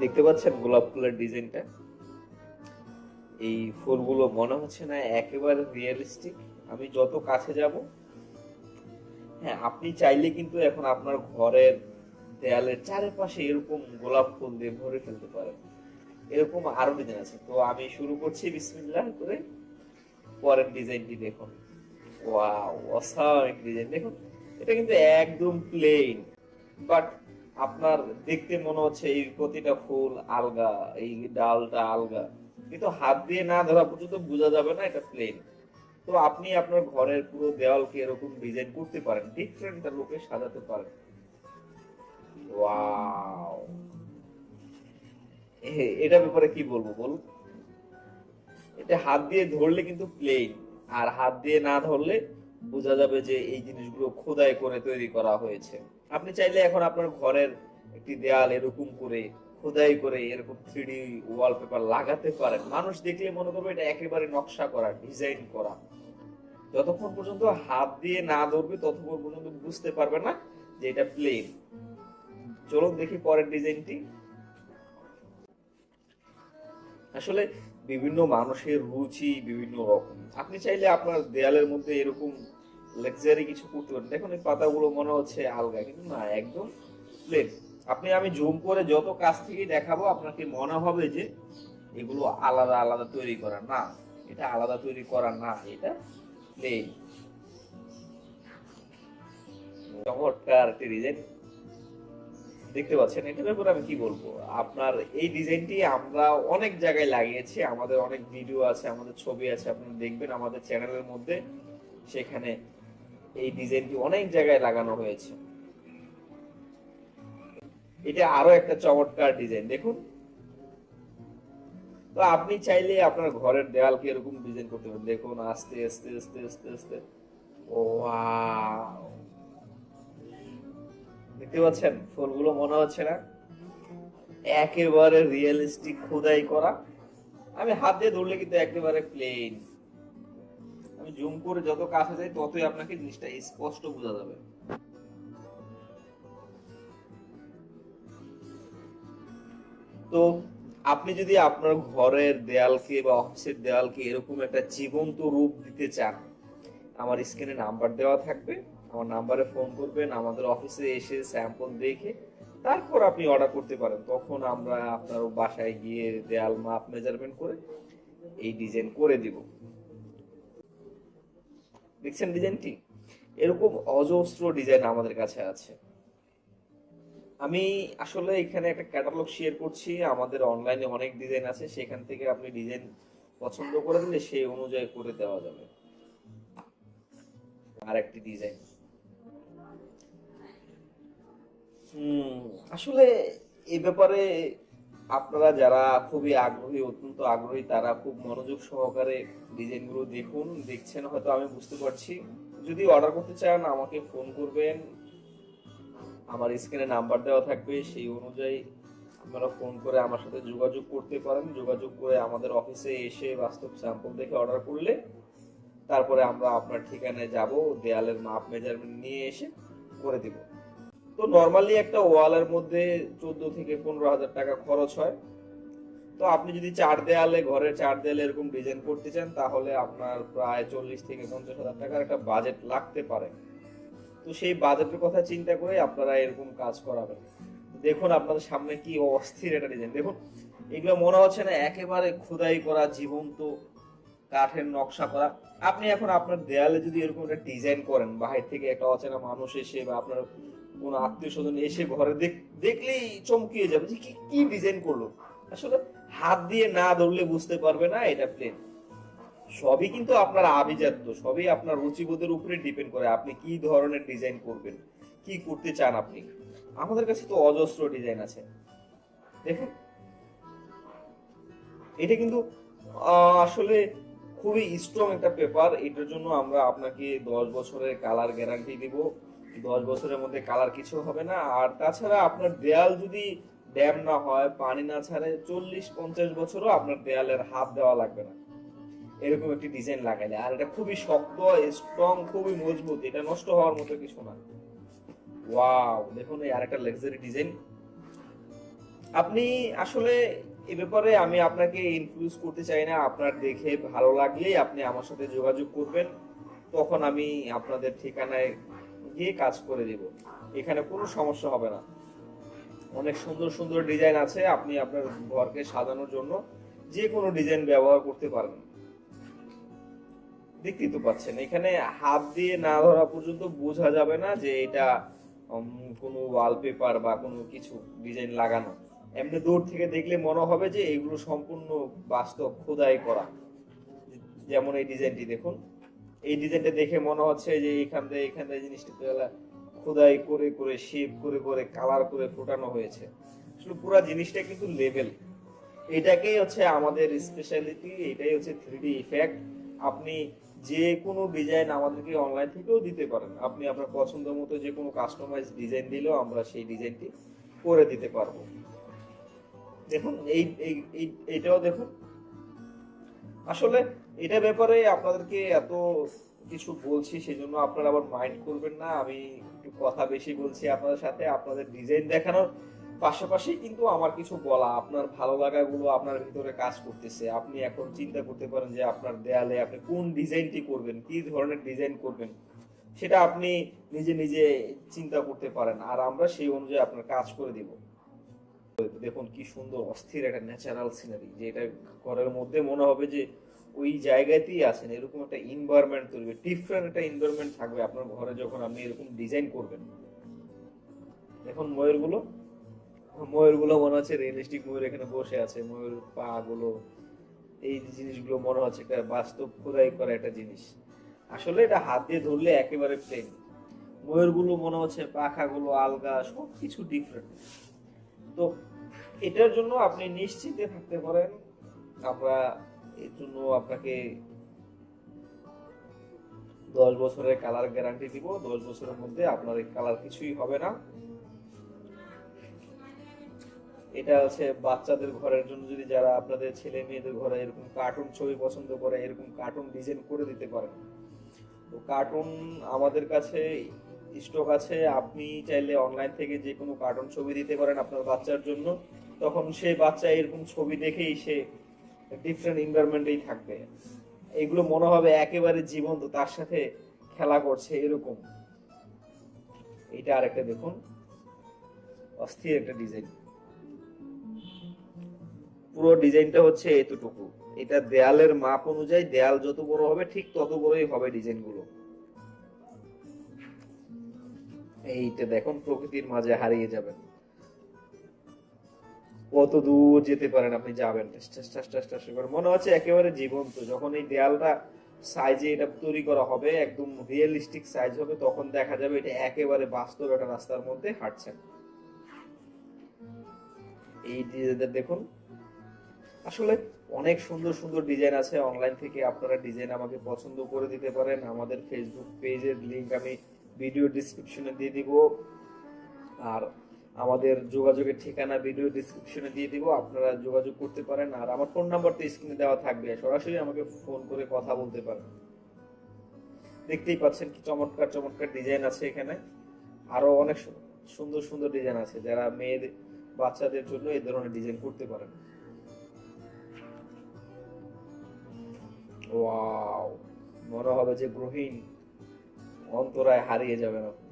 দেখতে পাচ্ছেন গোলাপ ফুলের ডিজাইনটা। এই ফুলগুলো মনে হচ্ছে না একেবারে রিয়েলিস্টিক আমি যত কাছে যাব হ্যাঁ আপনি চাইলে কিন্তু এখন আপনার ঘরের দেয়ালের চারিপাশে এরকম গোলাপ ফুল দিয়ে ভরে ফেলতে পারেন। এরকম আরও ডিজাইন আছে। তো আমি শুরু করছি, বিসমিল্লাহ করে। পরের ডিজাইনটি দেখুন। ওয়াও অসামিক ডিজাইন। দেখুন, এটা কিন্তু একদম প্লেন বাট আপনার দেখতে মনে হচ্ছে এই প্রতিটা ফুল আলগা, এই ডালটা আলগা। কিন্তু হাত দিয়ে না ধরা পর্যন্ত বোঝা যাবে না, এটা প্লেন তো আপনি আপনার ঘরের পুরো দেওয়ালকে এরকম ডিজাইন করতে পারেন ডিফারেন্ট লুকে সাজাতে পারেন। ওয়াও এটা ব্যাপারে কি বলব বলুন? এটা হাত দিয়ে ধরলে কিন্তু প্লেন আর হাত দিয়ে না ধরলে বোঝা যাবে যে এই জিনিসগুলো খোদাই করে তৈরি করা হয়েছে। আপনি চাইলে এখন আপনার ঘরের একটি দেয়াল এরকম করে, খোদাই করে এরকম থ্রিডি ওয়ালপেপার লাগাতে পারেন। মানুষ দেখলে মনে করবে এটা একেবারে নকশা করা ডিজাইন করা। যতক্ষণ পর্যন্ত হাত দিয়ে না ধরবে, ততক্ষণ পর্যন্ত বুঝতে পারবে না যে এটা প্লেন চলুন দেখি পরের ডিজাইনটি। আসলে বিভিন্ন মানুষের রুচি বিভিন্ন রকম। আপনি চাইলে আপনার দেয়ালের মধ্যে এরকম লাক্সারি কিছু করতে পারেন। দেখুন, এই পাতাগুলো মনে হচ্ছে আলগা, কিন্তু না, একদম প্লেন আপনি, আমি জুম করে যত কাছ থেকে দেখাবো, আপনাকে মনে হবে যে এগুলো আলাদা আলাদা তৈরি করা। না, এটা আলাদা তৈরি করা না, এটা প্লেন চমৎকার একটি ডিজাইন দেখতে পাচ্ছেন, এটার ব্যাপারে আমি কি বলব? আপনার এই ডিজাইনটি আমরা অনেক জায়গায় লাগিয়েছি, আমাদের অনেক ভিডিও আছে, আমাদের ছবি আছে, আপনারা দেখবেন আমাদের চ্যানেলের মধ্যে। সেখানে এই ডিজাইনটি অনেক জায়গায় লাগানো হয়েছে। এটা আরও একটা চমৎকার ডিজাইন, দেখুন। তো আপনি চাইলে আপনার ঘরের দেওয়ালকে এরকম ডিজাইন করতে পারেন। দেখুন, আস্তে আস্তে আস্তে আস্তে আস্তে। ও! দেখতে পাচ্ছেন? ফুলগুলো মনে হচ্ছে না। একেবারে রিয়েলিস্টিক খোদাই করা। আমি হাত দিয়ে ধরলে কিন্তু একেবারে প্লেন আমি জুম করে যত কাছে যাই, ততই আপনাকে জিনিসটা স্পষ্ট বোঝা যাবে। তো আপনি যদি আপনার ঘরের দেয়ালকে বা অফিসের দেয়ালকে এরকম একটা জীবন্ত রূপ দিতে চান, আমার স্ক্রিনে নাম্বার দেওয়া থাকবে। আমার নাম্বারে ফোন করবেন, আমাদের অফিসে এসে স্যাম্পল দেখে তারপর আপনি অর্ডার করতে পারেন। তখন আমরা আপনার বাসায় গিয়ে দেয়াল মাপ মেজারমেন্ট করে এই ডিজাইন করে দিব। দেখছেন ডিজাইনটি? এরকম অজস্র ডিজাইন আমাদের কাছে আছে। আমি আসলে এখানে একটা ক্যাটালগ শেয়ার করছি। আমাদের অনলাইনে অনেক ডিজাইন আছে। সেখান থেকে আপনি ডিজাইন পছন্দ করে দিলে সেই অনুযায়ী করে দেওয়া যাবে। আর একটি ডিজাইন। হুম, আসলে এ ব্যাপারে আপনারা যারা খুবই আগ্রহী, অত্যন্ত আগ্রহী, তারা খুব মনোযোগ সহকারে ডিজাইনগুলো দেখুন। দেখছেন হয়তো আমি বুঝতে পারছি। যদি অর্ডার করতে চান, আমাকে ফোন করবেন। আমার স্ক্রিনে নাম্বার দেওয়া থাকবে। সেই অনুযায়ী আপনারা ফোন করে আমার সাথে যোগাযোগ করতে পারেন। যোগাযোগ করে আমাদের অফিসে এসে বাস্তব স্যাম্পল দেখে অর্ডার করলে তারপরে আমরা আপনার ঠিকানায় যাব। দেয়ালের মাপ মেজারমেন্ট নিয়ে এসে করে দিব। তো নর্মালি একটা ওয়ালের মধ্যে চোদ্দ থেকে পনেরো হাজার টাকা খরচ হয়। তো আপনি যদি চার দেয়ালে, ঘরের চার দেয়ালে এরকম ডিজাইন করতে চান, তাহলে আপনার প্রায় চল্লিশ থেকে পঞ্চাশ হাজার টাকার একটা বাজেট লাগতে পারে। তো সেই বাজেটের কথা চিন্তা করে আপনারা এরকম কাজ করাবেন। দেখুন আপনাদের সামনে কি অস্থির একটা ডিজাইন দেখুন, এগুলো মনে হচ্ছে না একেবারে খোদাই করা, জীবন্ত কাঠের নকশা করা। আপনি এখন আপনার দেয়ালে যদি এরকম একটা ডিজাইন করেন, বাহির থেকে একটা অচেনা মানুষ এসে বা আপনার কোনো আত্মীয় স্বজন এসে ঘরে দেখ- দেখলেই চমকিয়ে যাবে যে কি ডিজাইন করল। আসলে হাত দিয়ে না ধরলে বুঝতে পারবে না, এটা প্লেন সবই কিন্তু আপনার আভিজাত্য, সবই আপনার রুচিবোধের উপরে ডিপেন্ড করে আপনি কি ধরনের ডিজাইন করবেন, কি করতে চান আপনি। আমাদের কাছে তো অজস্র ডিজাইন আছে। দেখুন। এটা কিন্তু আসলে খুবই স্ট্রং একটা পেপার এটার জন্য আমরা আপনাকে দশ বছরের কালার গ্যারান্টি দিব। দশ বছরের মধ্যে কালার কিছু হবে না। আর তাছাড়া আপনার দেয়াল যদি ড্যাম না হয়, পানি না ছাড়ে, চল্লিশ, পঞ্চাশ বছরও আপনার দেয়ালের হাত দেওয়া লাগবে না। এরকম একটি ডিজাইন লাগাইলে। আর এটা খুবই শক্ত স্ট্রং খুবই মজবুত। এটা নষ্ট হওয়ার মতো কিছু না। ওয়াও দেখুন এই আরেকটা লাক্সারি ডিজাইন আপনি আসলে এ ব্যাপারে আমি আপনাকে ইনফ্লুয়েন্স করতে চাই না। আপনার দেখে ভালো লাগলেই আপনি আমার সাথে যোগাযোগ করবেন। তখন আমি আপনাদের ঠিকানায় গিয়ে কাজ করে দেব। এখানে কোনো সমস্যা হবে না। অনেক সুন্দর সুন্দর ডিজাইন আছে। আপনি আপনার ঘরকে সাজানোর জন্য যে কোনো ডিজাইন ব্যবহার করতে পারেন। দেখতেই তো পাচ্ছেন। এখানে হাত দিয়ে না ধরা পর্যন্ত বোঝা যাবে না যে এটা কোনো ওয়ালপেপার বা কোনো কিছু ডিজাইন লাগানো। এমনি দূর থেকে দেখলে মনে হবে যে এগুলো সম্পূর্ণ বাস্তব খোদাই করা। যেমন এই ডিজাইনটি দেখুন। এই ডিজাইনটা দেখে মনে হচ্ছে যে এখান থেকে এখান থেকে জিনিসটা খোদাই করে করে শেপ করে করে কালার করে ফোটানো হয়েছে। আসলে পুরো জিনিসটা কিন্তু লেভেল এটাকেই হচ্ছে আমাদের স্পেশালিটি এটাই হচ্ছে থ্রি ইফেক্ট আপনি যে কোনো ডিজাইন আমাদেরকে অনলাইন থেকেও দিতে পারেন। আপনি আপনার পছন্দ মতো যে কোনো কাস্টমাইজ ডিজাইন দিলেও আমরা সেই ডিজাইনটি করে দিতে পারব। দেখুন, এই এইটাও দেখুন। আসলে এটা ব্যাপারে আপনাদেরকে এত কিছু বলছি, সেজন্য আপনারা আবার মাইন্ড করবেন না। আমি একটু কথা বেশি বলছি আপনাদের সাথে, আপনাদের ডিজাইন দেখানোর পাশাপাশি কিন্তু আমার কিছু বলা, আপনার ভালো লাগাগুলো আপনার ভিতরে কাজ করতেছে। আপনি এখন চিন্তা করতে পারেন যে আপনার দেয়ালে আপনি কোন ডিজাইনটি করবেন, কি ধরনের ডিজাইন করবেন, সেটা আপনি নিজে নিজে চিন্তা করতে পারেন। আর আমরা সেই অনুযায়ী আপনার কাজ করে দিব। দেখুন কি সুন্দর, অস্থির একটা ন্যাচারাল সিনারি যে এটা ঘরের মধ্যে মনে হবে যে ওই জায়গাতেই আছেন এরকম একটা এনভায়রনমেন্ট তৈরি হবে ডিফারেন্ট একটা এনভায়রনমেন্ট থাকবে আপনার ঘরে যখন আপনি এরকম ডিজাইন করবেন। দেখুন ময়ূরগুলো ময়ূরগুলো মনে হচ্ছে রিয়েলিস্টিক ময়ূর এখানে বসে আছে, ময়ূর পা গুলো এই জিনিসগুলো মনে হচ্ছে একটা বাস্তব খোদাই করা একটা জিনিস। আসলে এটা হাত দিয়ে ধরলে একেবারে প্লেন ময়ূরগুলো মনে হচ্ছে পাখাগুলো, আলগা সব কিছু ডিফারেন্ট তো এটার জন্য আপনি নিশ্চিন্তে থাকতে পারেন, আমরা এর জন্য আপনাকে দশ বছরের কালার গ্যারান্টি দিব। দশ বছরের মধ্যে আপনার এই কালার কিছুই হবে না। এটা হচ্ছে বাচ্চাদের ঘরের জন্য, যদি যারা আপনাদের ছেলে মেয়েদের ঘরে এরকম কার্টুন ছবি পছন্দ করে, এরকম কার্টুন ডিজাইন করে দিতে পারেন। তো কার্টুন আমাদের কাছে স্টক আছে। আপনি চাইলে অনলাইন থেকে যে কোনো কার্টুন ছবি দিতে পারেন আপনার বাচ্চার জন্য। তখন সে বাচ্চা এরকম ছবি দেখেই সে ডিফারেন্ট এনভায়রনমেন্টেই থাকবে। এগুলো মনে হবে একেবারে জীবন্ত, তার সাথে খেলা করছে এরকম। এটা আরেকটা দেখুন। অস্থির একটা ডিজাইন পুরো ডিজাইনটা হচ্ছে এতটুকু। এটা দেয়ালের মাপ অনুযায়ী দেয়াল যত বড় হবে, ঠিক তত বড়ই হবে ডিজাইনগুলো এইটা দেখুন, প্রকৃতির মাঝে হারিয়ে যাবেন। কত দূর যেতে পারেন আপনি, যাবেন। করে। মনে হচ্ছে একেবারে জীবন্ত। যখন এই দেয়ালটা সাইজে এটা তৈরি করা হবে, একদম রিয়েলিস্টিক সাইজ হবে, তখন দেখা যাবে এটা একেবারে বাস্তব একটা রাস্তার মধ্যে হাঁটছেন এই ডিজাইনটা দেখুন। আসলে অনেক সুন্দর সুন্দর ডিজাইন আছে। অনলাইন থেকে আপনারা ডিজাইন আমাকে পছন্দ করে দিতে পারেন। আমাদের ফেসবুক পেজের লিংক আমি ভিডিও ডিসক্রিপশনে দিয়ে দিব। আর আমাদের যোগাযোগের ঠিকানা ভিডিও ডিসক্রিপশনে দিয়ে দিব, আপনারা যোগাযোগ করতে পারেন। আর আমার ফোন নাম্বার তো স্ক্রিনে দেওয়া থাকবে, সরাসরি আমাকে ফোন করে কথা বলতে পারেন। দেখতেই পাচ্ছেন কি চমৎকার চমৎকার ডিজাইন আছে এখানে। আরও অনেক সুন্দর সুন্দর ডিজাইন আছে, যারা মেয়েদের বাচ্চাদের জন্য এই ধরনের ডিজাইন করতে পারেন। ওয়াও মনে হবে যে গ্রহীন অন্তরায় হারিয়ে যাবেন আপনি।